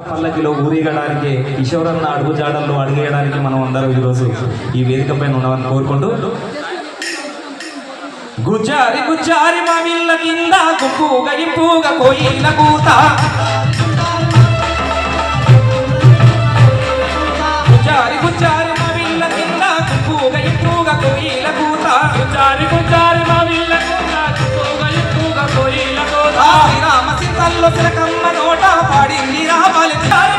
పల్లకిలో ఊరేగడానికి ఈశ్వరన్న అడుగుజాడల్లో అడిగేయడానికి మనం అందరం ఈరోజు ఈ వేదిక పైన ఉన్నామని కోరుకుంటూ గుజారి గుజారి మామిళ్ళ కింద గుంపుగ ఇంపుగ కోయిల కూత గుజారి గుజారి మామిళ్ళ కింద గుంపుగ ఇంపుగ కోయిల కూత గుజారి గుజారి లొసలకమ్మ నోట పాడింది రావాలి. చారి